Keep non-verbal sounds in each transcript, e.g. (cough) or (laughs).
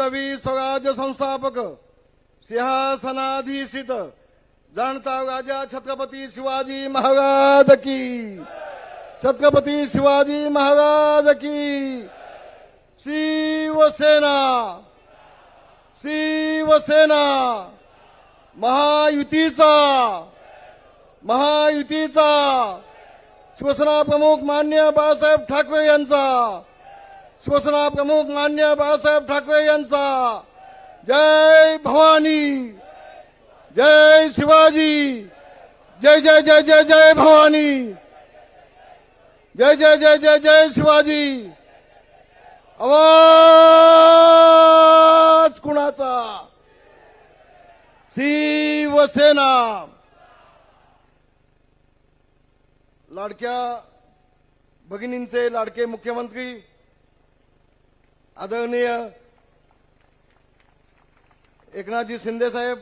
हिंदवी स्वराज्य संस्थापक सिंहासनाधीशित जाणता राजा छत्रपती शिवाजी महाराज की. छत्रपती शिवाजी महाराज की. शिवसेना शिवसेना महायुतीचा महायुतीचा. शिवसेना प्रमुख मान्य बाळासाहेब ठाकरे यांचा. शिवसेना प्रमुख मान्य बाळासाहेब ठाकरे यांचा. जय भवानी. जय शिवाजी. जय जय जय जय जय भवानी. जय जय जय जय जय शिवाजी. आवाज कुणाचा? शिवसेना. लाडक्या भगिनींचे लाडके मुख्यमंत्री आदरणीय एकनाथजी शिंदे साहेब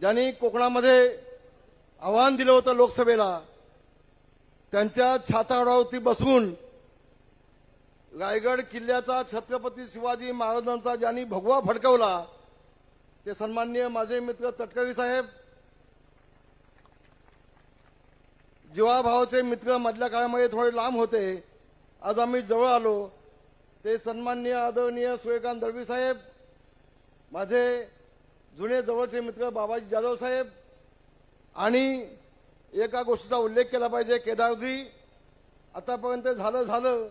ज्यांनी कोकणामध्ये आव्हान दिलं होतं लोकसभेला त्यांच्या छाताडावरती बसून रायगड किल्ल्याचा छत्रपती शिवाजी महाराजांचा ज्यांनी भगवा फडकवला ते सन्माननीय माझे मित्र तटकरी साहेब जीवाभावाचे मित्र मधल्या काळामध्ये थोडे लांब होते. आज आम्ही जवळ आलो. ते सन्माननीय आदरणीय सूर्यकांत दळवी साहेब माझे जुने जवळचे मित्र बाबाजी जाधव साहेब आणि एका गोष्टीचा उल्लेख केला पाहिजे केदारजी. आतापर्यंत झालं झालं.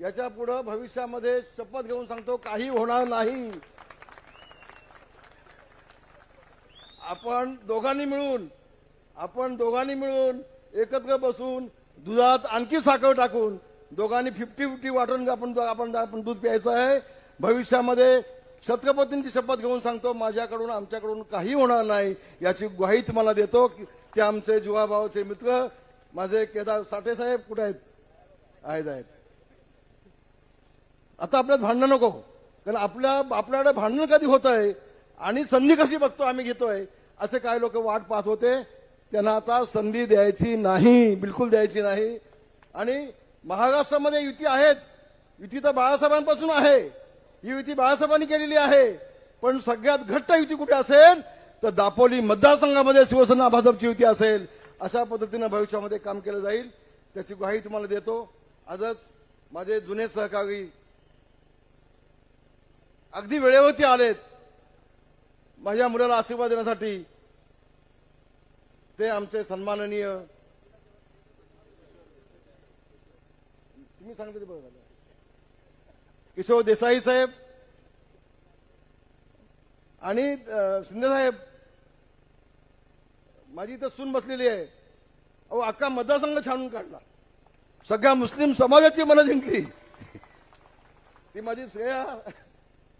याच्या पुढं भविष्यामध्ये शपथ घेऊन सांगतो काही होणार नाही. आपण दोघांनी मिळून आपण दोघांनी मिळून एकत्र बसून दुधात आणखी साखर टाकून दोघांनी फिफ्टी फिफ्टी वाटून आपण आपण आपण दूध प्यायचं आहे. भविष्यामध्ये छत्रपतींची शपथ घेऊन सांगतो माझ्याकडून आमच्याकडून काही होणार नाही याची ग्वाही तुम्हाला देतो. की ते आमचे जुवाभावाचे मित्र माझे केदार साठे साहेब कुठे आहेत? आहेत आहेत. आता आपल्यात भांडणं नको. कारण आपल्या आपल्याकडे भांडण कधी होत आहे आणि संधी कशी बघतो आम्ही घेतोय असे काही लोक वाट पाहत होते. त्यांना आता संधी द्यायची नाही बिलकुल द्यायची नाही. आणि महाराष्ट्रामध्ये युती आहेच. युती तर बाळासाहेबांपासून आहे. ही युती बाळासाहेबांनी केलेली आहे. पण सगळ्यात घट्ट युती कुठे असेल तर दापोली मतदारसंघामध्ये शिवसेना भाजपची युती असेल. अशा पद्धतीनं भविष्यामध्ये काम केलं जाईल. त्याची ग्वाही तुम्हाला देतो. आजच माझे जुने सहकारी अगदी वेळेवरती आलेत. माझ्या मुलाला आशीर्वाद देण्यासाठी ते आमचे सन्माननीय तुम्ही सांगते ते झालं. किशोर देसाई साहेब आणि शिंदे साहेब. माझी इथं सून बसलेली आहे. अहो अख्खा मतदारसंघ छानून काढला. सगळ्या मुस्लिम समाजाची मनं जिंकली. ती माझी श्रेया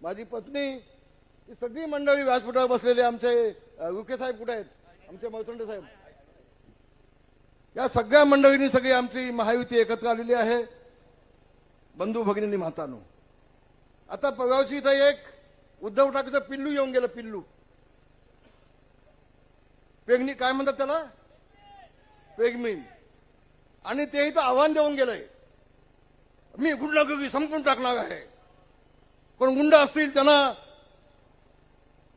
माझी पत्नी ही सगळी मंडळी व्यासपीठावर बसलेले आमचे अ, विखे साहेब कुठे आहेत? आमचे मौसंडे साहेब. या सगळ्या मंडळींनी सगळी आमची महायुती एकत्र आलेली आहे. बंधू भगिनींनी मातानो आता पगावशी इथं एक उद्धव ठाकरेचं पिल्लू येऊन गेलं पिल्लू. पेगणी काय म्हणतात त्याला? पेगमीन आणि ते इथं आव्हान देऊन गेलंय. मी गुंडागर्दी संपून टाकणार आहे. कोण गुंड असतील त्यांना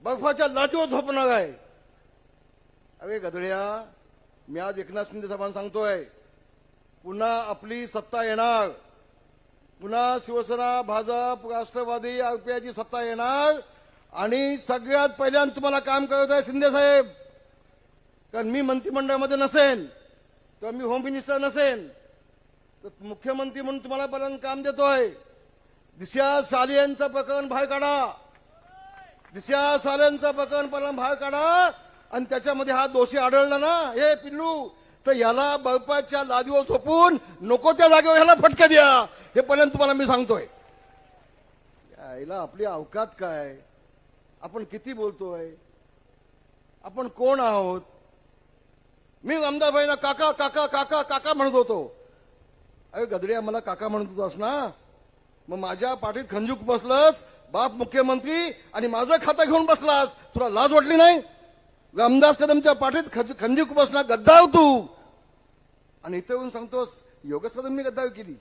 बर्फाच्या लाचीवर झोपणार आहे. अरे गधड्या मी आज एकनाथ शिंदे साहेबांना सांगतोय पुन्हा आपली सत्ता येणार. पुन्हा शिवसेना भाजप राष्ट्रवादी आरपीआयची सत्ता येणार. आणि सगळ्यात पहिल्यांदा तुम्हाला काम करत आहे शिंदे साहेब. कारण मी मंत्रिमंडळामध्ये नसेन किंवा मी होम मिनिस्टर नसेन तर मुख्यमंत्री म्हणून तुम्हाला पर्यंत काम देतोय. दिशा सालियांचं प्रकरण बाहेर काढा. दिशा साल्यांचं प्रकरण पर्यंत बाहेर काढा. आणि त्याच्यामध्ये हा दोषी आढळला ना हे पिल्लू तर याला बळपाच्या लादीवर झोपून नको त्या जागेवर ह्याला फटके द्या. हे पर्यंत तुम्हाला मी सांगतोय. यायला आपली अवकात काय? आपण किती बोलतोय? आपण कोण आहोत? मी आमदारबाईंना काका काका काका काका म्हणत होतो. अरे गदड्या मला काका म्हणत होतास ना? मग माझ्या पाठीत खंजूक बसलंस बाप मुख्यमंत्री आणि माझं खातं घेऊन बसलास. तुला लाज वाटली नाही? रामदास कदमच्या पाठीत खज- खंजूक गद्दाव तू. आणि इथे येऊन सांगतोस योगेश कदमनी गद्दावी केली.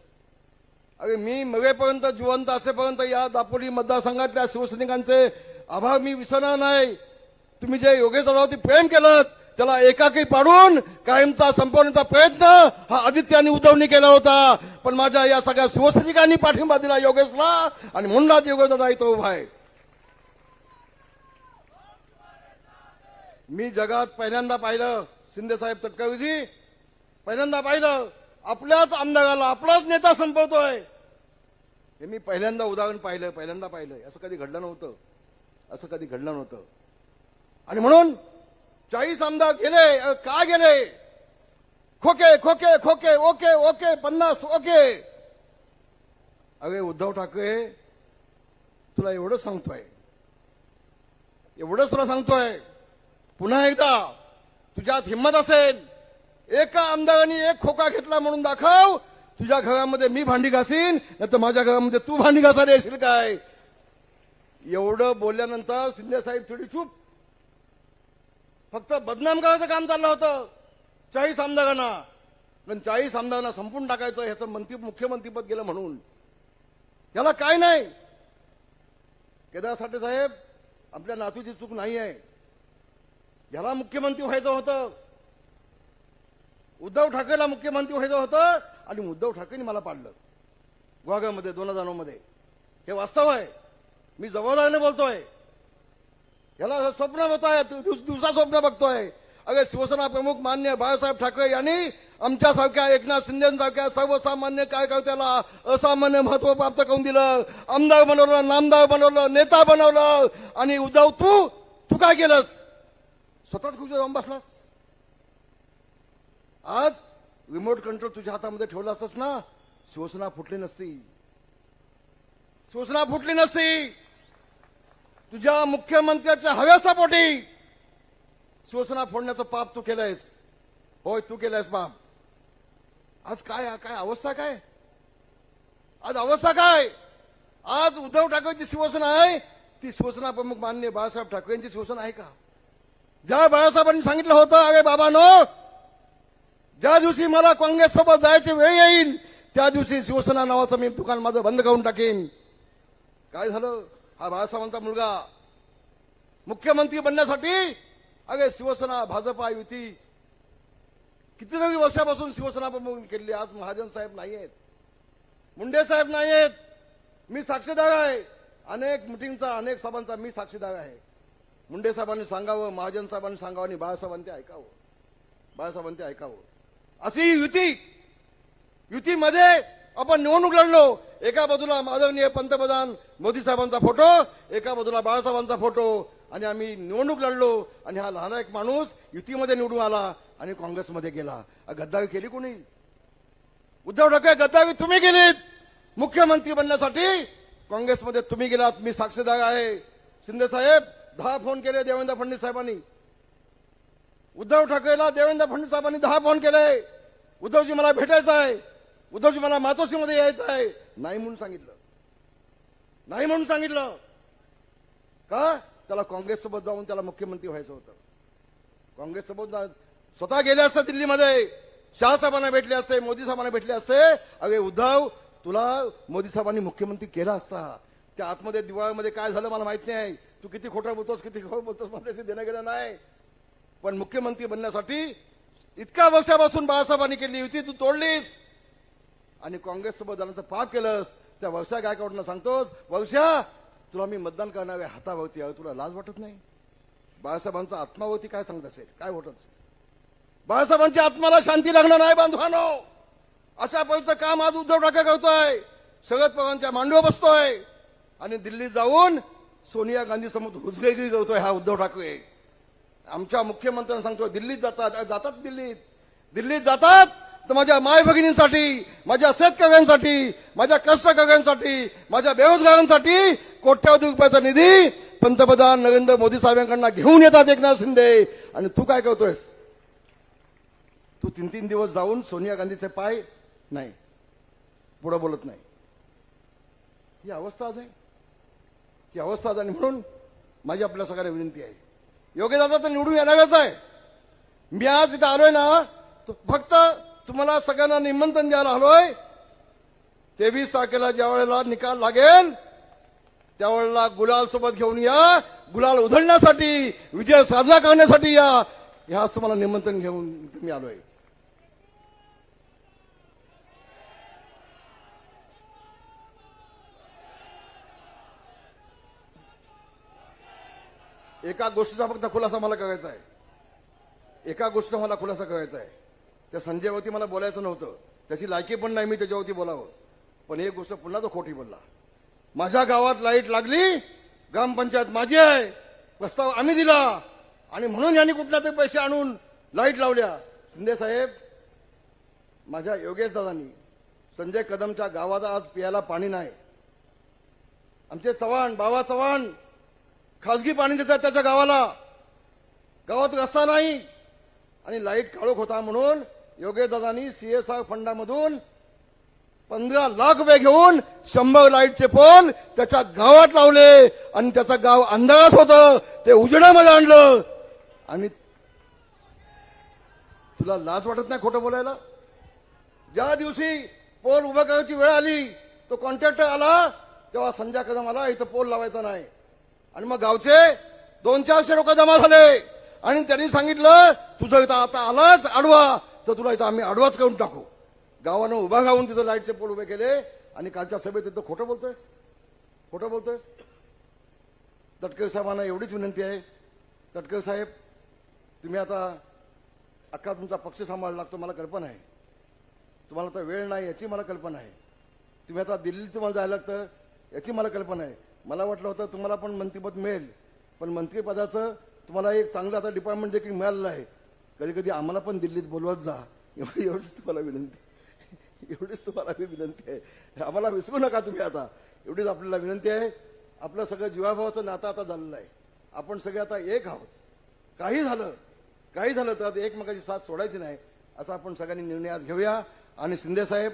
अरे मी मगेपर्यंत जिवंत असेपर्यंत या दापोली मतदारसंघातल्या शिवसैनिकांचे आभार मी विसरणार नाही. तुम्ही जे योगेश दादावरती प्रेम केलं त्याला एकाकी पाडून कायमचा संपवण्याचा प्रयत्न हा आदित्याने उद्धवनी केला होता. पण माझ्या या सगळ्या शिवसैनिकांनी पाठिंबा दिला योगेशला आणि म्हणून आज योगेश दादा इथं उभा आहे. मी जगात पहिल्यांदा पाहिलं शिंदेसाहेब तटकवीजी पहिल्यांदा पाहिलं. आपल्याच आमदाराला आपलाच नेता संपवतोय. हे मी पहिल्यांदा उदाहरण पाहिलं पहिल्यांदा पाहिलं असं कधी घडलं नव्हतं. असं कधी घडलं नव्हतं. आणि म्हणून चाळीस आमदार गेले का गेले? खोके खोके खोके ओके ओके पन्नास ओके. अरे उद्धव ठाकरे तुला एवढंच सांगतोय. एवढंच तुला सांगतोय. पुन्हा एकदा तुझ्यात हिंमत असेल एका आमदाराने एक खोका घेतला म्हणून दाखव तुझ्या घरामध्ये मी भांडी घासीन नाही तर माझ्या घरामध्ये तू भांडी घासायला येशील काय? एवढं बोलल्यानंतर शिंदे साहेब थोडी चूप. फक्त बदनाम करायचं काम चाललं होतं चाळीस आमदारांना. पण चाळीस आमदारांना संपून टाकायचं ह्याचं मंत्री मुख्यमंत्रीपद गेलं म्हणून. याला काय नाही? केदार साठे साहेब आपल्या नातूची चूक नाही आहे याला मुख्यमंत्री व्हायचं होतं. उद्धव ठाकरेला मुख्यमंत्री व्हायचं होतं आणि उद्धव ठाकरेंनी मला पाडलं. गुहागरमध्ये दोन हजार नऊ मध्ये हे वास्तव आहे. मी जबाबदारीने बोलतोय. याला स्वप्न होतंय दिवसा स्वप्न बघतोय. अगे शिवसेना प्रमुख मान्य बाळासाहेब ठाकरे यांनी आमच्यासारख्या एकनाथ शिंदेसारख्या सर्वसामान्य कार्यकर्त्याला असामान्य महत्त्व प्राप्त करून दिलं. आमदार बनवलं नामदार बनवलं नेता बनवलं. आणि उद्धव तू तू काय केलंस स्वतःच खुशी जाऊन बसलास? आज रिमोट कंट्रोल तुझ्या हातामध्ये ठेवला असतास ना शिवसेना फुटली नसती. शिवसेना फुटली नसती. तुझ्या मुख्यमंत्र्याच्या हव्यासापोटी शिवसेना फोडण्याचं पाप तू केलंयस. होय तू केलंयस बाप आज काय काय अवस्था काय? आज अवस्था काय? आज उद्धव ठाकरेंची शिवसेना आहे ती शिवसेना प्रमुख मान्य बाळासाहेब ठाकरे यांची शिवसेना आहे का? ज्या बाळासाहेबांनी सांगितलं होतं अरे बाबा नो ज्या दिवशी मला काँग्रेस सोबत जायची वेळ येईल त्या दिवशी शिवसेना नावाचं मी दुकान माझं बंद करून टाकेन. काय झालं? हा बाळासाहेबांचा मुलगा मुख्यमंत्री बनण्यासाठी अगे शिवसेना भाजपा युती कितीतरी वर्षापासून शिवसेना प्रमुख केली आज महाजन साहेब नाही आहेत मुंडे साहेब नाही आहेत मी साक्षीदार आहे. अनेक मिटिंगचा अनेक सभांचा मी साक्षीदार आहे. मुंडे साहेबांनी सांगावं महाजन साहेबांनी सांगावं आणि बाळासाहेबांनी ते ऐकावं. बाळासाहेबांनी ते ऐकावं. अशी युती युतीमध्ये आपण निवडणूक लढलो. एका बाजूला माधवनीय पंतप्रधान मोदी साहेबांचा फोटो एका बाजूला बाळासाहेबांचा फोटो. आणि आम्ही निवडणूक लढलो आणि हा लहान एक माणूस युतीमध्ये निवडून आला आणि काँग्रेसमध्ये गेला. गद्दावी केली कोणी? उद्धव ठाकरे गद्दावी तुम्ही गेलीत मुख्यमंत्री बनण्यासाठी काँग्रेसमध्ये तुम्ही गेलात. मी साक्षीदार आहे. शिंदे साहेब दहा फोन केले देवेंद्र फडणवीस साहेबांनी. उद्धव ठाकरेला देवेंद्र फडणवीस साहेबांनी दहा फोन केले. उद्धवजी मला भेटायचं आहे. उद्धवजी मला मातोश्रीमध्ये यायचं आहे. नाही म्हणून सांगितलं. नाही म्हणून सांगितलं. का? त्याला काँग्रेससोबत जाऊन त्याला मुख्यमंत्री व्हायचं होतं. काँग्रेससोबत स्वतः गेले असते दिल्लीमध्ये. शहासाहेबांना भेटले असते मोदी साहेबांना भेटले असते. अगे उद्धव तुला मोदी साहेबांनी मुख्यमंत्री केला असता. त्या आतमध्ये दिवाळीमध्ये काय झालं मला माहीत नाही. तू किती खोटं बोलतोस किती खोटं बोलतोस मला त्याशी देणं गेलं नाही. पण मुख्यमंत्री बनण्यासाठी इतक्या वर्षापासून बाळासाहेबांनी केली होती तू तोडलीस. आणि काँग्रेससोबत जाण्याचं पाप केलंस. त्या वर्षा गायकवाडनं सांगतोस वर्षा तुला मी मतदान करणाऱ्या हातावरती आहे तुला लाज वाटत नाही? बाळासाहेबांचा आत्मावरती काय सांगत असेल? काय वाटत असेल? बाळासाहेबांच्या आत्माला शांती लागणार नाही बांधवानो अशा पद्धतीचं काम आज उद्धव ठाकरे करतोय. शरद पवारांच्या मांडव बसतोय. आणि दिल्लीत जाऊन सोनिया गांधी समोर हुजगेगी करतोय हा उद्धव ठाकरे. आमच्या मुख्यमंत्र्यांना सांगतो दिल्लीत जातात जातात दिल्लीत. दिल्लीत जातात तर माझ्या माय भगिनींसाठी माझ्या शेतकऱ्यांसाठी माझ्या कष्टकऱ्यांसाठी माझ्या बेरोजगारांसाठी कोट्यावधी रुपयाचा निधी पंतप्रधान नरेंद्र मोदी साहेबांकडनं घेऊन येतात एकनाथ शिंदे. आणि तू काय करतोयस? तू तीन तीन दिवस जाऊन सोनिया गांधीचे पाय नाही पुढे बोलत नाही. ही अवस्था आज आहे. ही अवस्था आज आणि म्हणून माझी आपल्या सगळ्यांना विनंती आहे. योग्य दादा तर निवडून येणारच आहे. मी आज इथं आलोय ना तो फक्त तुम्हाला सगळ्यांना निमंत्रण द्यायला आलोय. तेवीस तारखेला ज्या वेळेला निकाल लागेल त्यावेळेला गुलाल सोबत घेऊन या. गुलाल उधळण्यासाठी विजय साजरा करण्यासाठी या. ह्याच तुम्हाला निमंत्रण घेऊन मी आलोय. एका गोष्टीचा फक्त खुलासा मला करायचा आहे. एका गोष्टीचा मला खुलासा करायचा आहे. त्या संजयवरती मला बोलायचं नव्हतं. त्याची लायकी पण नाही मी त्याच्यावरती बोलावं. पण एक गोष्ट पुन्हा तो खोटी बोलला. माझ्या गावात लाइट लागली ग्रामपंचायत माझी आहे प्रस्ताव आम्ही दिला. आणि म्हणून यांनी कुठल्या तरी पैसे आणून लाइट लावल्या. शिंदे साहेब माझ्या योगेश दादांनी संजय कदमच्या गावाला आज पियाला पाणी नाही. आमचे चव्हाण बाबा चव्हाण खासगी पाणी देतात त्याच्या गावाला. गावात रस्ता नाही. आणि लाइट काळोख होता म्हणून योगेश दादांनी सीएसआर फंडामधून पंधरा लाख रुपये घेऊन शंभर लाईटचे पोल त्याच्या गावात लावले. आणि त्याचं गाव अंधारात होतं. ते उजेडामध्ये आणलं. आणि तुला लाज वाटत नाही खोटं बोलायला? ज्या दिवशी पोल उभं करायची वेळ आली तो कॉन्ट्रॅक्टर आला तेव्हा संजय कदम आला इथं पोल लावायचा नाही. आणि मग गावचे दोन चारशे लोक जमा झाले. आणि त्यांनी सांगितलं तुझं इथं आता आलाच आडवा तर तुला इथं आम्ही आडवाच करून टाकू. गावानं उभा राहून तिथं लाईटचे पोल उभे केले. आणि कालच्या सभेत तिथं खोटं बोलतोयस? खोटं बोलतोयस? तटकरे साहेबांना एवढीच विनंती आहे. तटकरे साहेब तुम्ही आता अख्खा तुमचा पक्ष सांभाळायला लागतो मला कल्पना आहे. तुम्हाला आता वेळ नाही याची मला कल्पना आहे. तुम्ही आता दिल्लीत तुम्हाला जायला लागतं याची मला कल्पना आहे. मला वाटलं होतं तुम्हाला पण मंत्रीपद मिळेल. पण मंत्रिपदाचं तुम्हाला एक चांगलं आता डिपार्टमेंट देखील मिळालेलं आहे. कधी कधी आम्हाला पण दिल्लीत बोलवत जा. एवढी एवढीच तुम्हाला विनंती. एवढीच तुम्हाला मी विनंती आहे. आम्हाला विसरू नका तुम्ही आता. एवढीच आपल्याला विनंती आहे. आपलं सगळं जीवाभावाचं नातं आता झालेलं आहे. आपण सगळे आता एक आहोत. काही झालं काही झालं तर आता एकमेकाची साथ सोडायची नाही असा आपण सगळ्यांनी निर्णय आज घेऊया. आणि शिंदे साहेब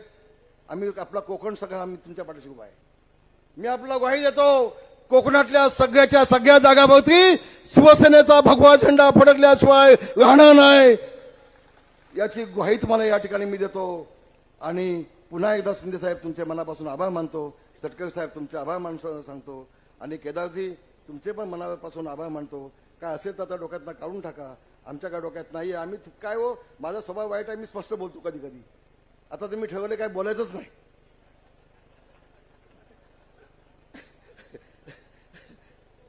आम्ही आपला कोकण सगळं आम्ही तुमच्या पाठीशी उभा आहे. मी आपला ग्वाही देतो कोकणातल्या सगळ्याच्या सगळ्या जागाभोवती शिवसेनेचा भगवा झेंडा फडकल्याशिवाय राहणार नाही. याची ग्वाही तुम्हाला या ठिकाणी मी देतो. आणि पुन्हा एकदा शिंदे साहेब तुमच्या मनापासून आभार मानतो. तटकरे साहेब तुमचे आभार मान सांगतो. आणि केदारजी तुमचे पण मनापासून आभार मानतो. काय असेल तर आता डोक्यातनं काढून टाका. आमच्या काय डोक्यात नाही आम्ही काय हो? माझा स्वभाव वाईट आहे मी स्पष्ट बोलतो कधी कधी आता तुम्ही ठेवले काय बोलायचंच नाही.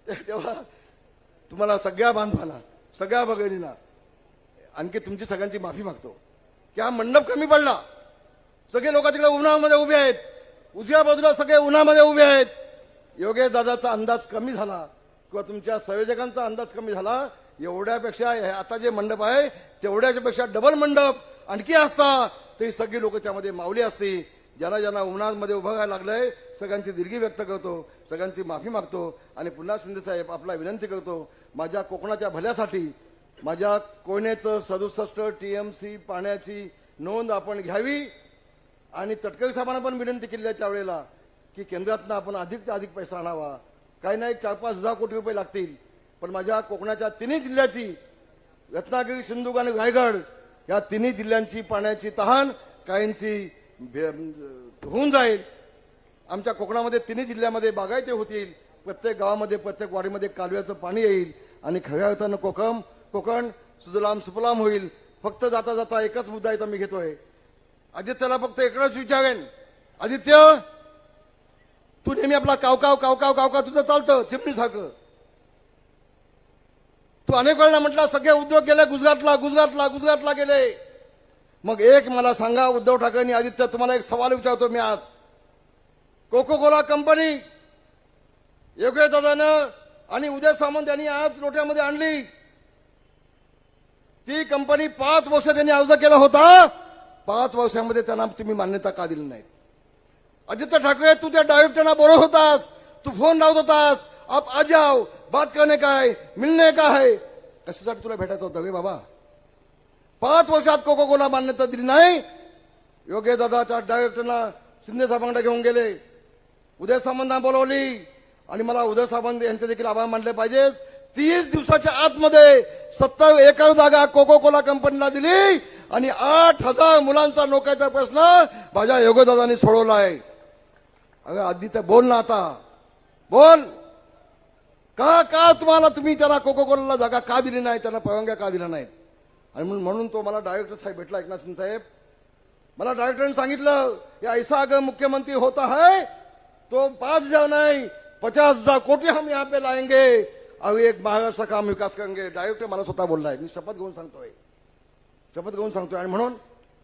(laughs) तेव्हा तुम्हाला सगळ्या बांधवाला सगळ्या भगिनींना आणखी तुमची सगळ्यांची माफी मागतो. की हा मंडप कमी पडला? सगळे लोक तिकडे उन्हामध्ये उभे आहेत. उजव्या बाजूला सगळे उन्हामध्ये उभे आहेत. योगेश दादाचा अंदाज कमी झाला किंवा तुमच्या संयोजकांचा अंदाज कमी झाला एवढ्यापेक्षा हे आता जे मंडप आहे तेवढ्याच्या पेक्षा डबल मंडप आणखी असता तरी सगळी लोक त्यामध्ये मावली असती ज्यांना ज्यांना उन्हामध्ये उभं राहायला लागलंय सगळ्यांची दिलगी व्यक्त करतो सगळ्यांची माफी मागतो आणि पुन्हा शिंदे साहेब आपला विनंती करतो माझ्या कोकणाच्या भल्यासाठी माझ्या कोयनेचं सदुसष्ट टीएमसी पाण्याची नोंद आपण घ्यावी आणि तटकरी साहेबांना पण विनंती केली आहे त्यावेळेला की केंद्रातनं आपण अधिक ते अधिक पैसा आणावा. काही नाही चार पाच हजार कोटी रुपये लागतील. पण माझ्या कोकणाच्या तिन्ही जिल्ह्याची रत्नागिरी सिंधुदुर्ग आणि रायगड या तिन्ही जिल्ह्यांची पाण्याची तहान काहींची होऊन जाईल. आमच्या कोकणामध्ये तिन्ही जिल्ह्यामध्ये बागायते होतील प्रत्येक गावामध्ये प्रत्येक वाडीमध्ये कालव्याचं पाणी येईल. आणि खव्या अर्थानं कोकम कोकण सुजलाम सुफलाम होईल. फक्त जाता जाता एकच मुद्दा इथं मी घेतोय. आदित्यला फक्त इकडंच विचारेन. आदित्य तू नेहमी आपला कावकाव कावकाव कावकाव तुझं चालतं चिमणीसारखं तू अनेक वेळेला म्हटला सगळे उद्योग गेले गुजरातला गुजरातला गुजरातला गेले. मग एक मला सांगा उद्धव ठाकरे आदित्य तुम्हाला एक सवाल विचारतो मी आज. कोको कोला कंपनी योगेश दादानं आणि उदय सामंत यांनी आज लोट्यामध्ये आणली. ती कंपनी पाच वर्ष त्यांनी अर्ज केला होता. पाच वर्षामध्ये त्यांना तुम्ही मान्यता का दिली नाही आदित्य ठाकरे तू त्या डायरेक्टरना बोलत होतास. तू फोन लावत होतास. आप आ जाओ बात करणे काय? मिळणे काय? का कशासाठी तुला भेटायचं होतं रे बाबा? पाच वर्षात कोको कोला मान्यता दिली नाही. योग्य दादा त्या डायरेक्टरना शिंदे साहेबांकडे घेऊन गेले. उदय सामंतांना बोलवली. आणि मला उदय सामंत यांचे देखील आभार मानले पाहिजे. तीस दिवसाच्या आतमध्ये सत्तर एकर जागा कोको कोला कंपनीला दिली. आणि आठ हजार मुलांचा नोकरीचा प्रश्न माझ्या योगदादांनी सोडवला आहे अगं तर बोल ना आता. बोल. का का तुम्हाला तुम्ही त्याला कोको कोला जागा का दिली नाही? त्यांना परवानग्या का दिल्या नाहीत? आणि म्हणून म्हणून तो मला डायरेक्टर साहेब भेटला एकनाथ शिंदे साहेब. मला डायरेक्टरने सांगितलं या ऐसा अगर मुख्यमंत्री होता है तो पाच हजार नाही पचास हजार कोटी हम यहाँ पे लाएंगे। अहो एक महाराष्ट्र का हम विकास करेंगे. डायरेक्टर मला स्वतः बोलला आहे. मी शपथ घेऊन सांगतोय. शपथ घेऊन सांगतोय. आणि म्हणून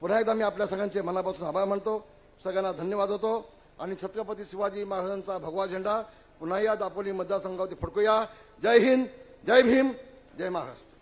पुन्हा एकदा मी आपल्या सगळ्यांचे मनापासून आभार मानतो. सगळ्यांना धन्यवाद होतो. आणि छत्रपती शिवाजी महाराजांचा भगवा झेंडा पुन्हा या दापोली मतदारसंघावरती फडकूया. जय हिंद जय भीम जय महाराष्ट्र.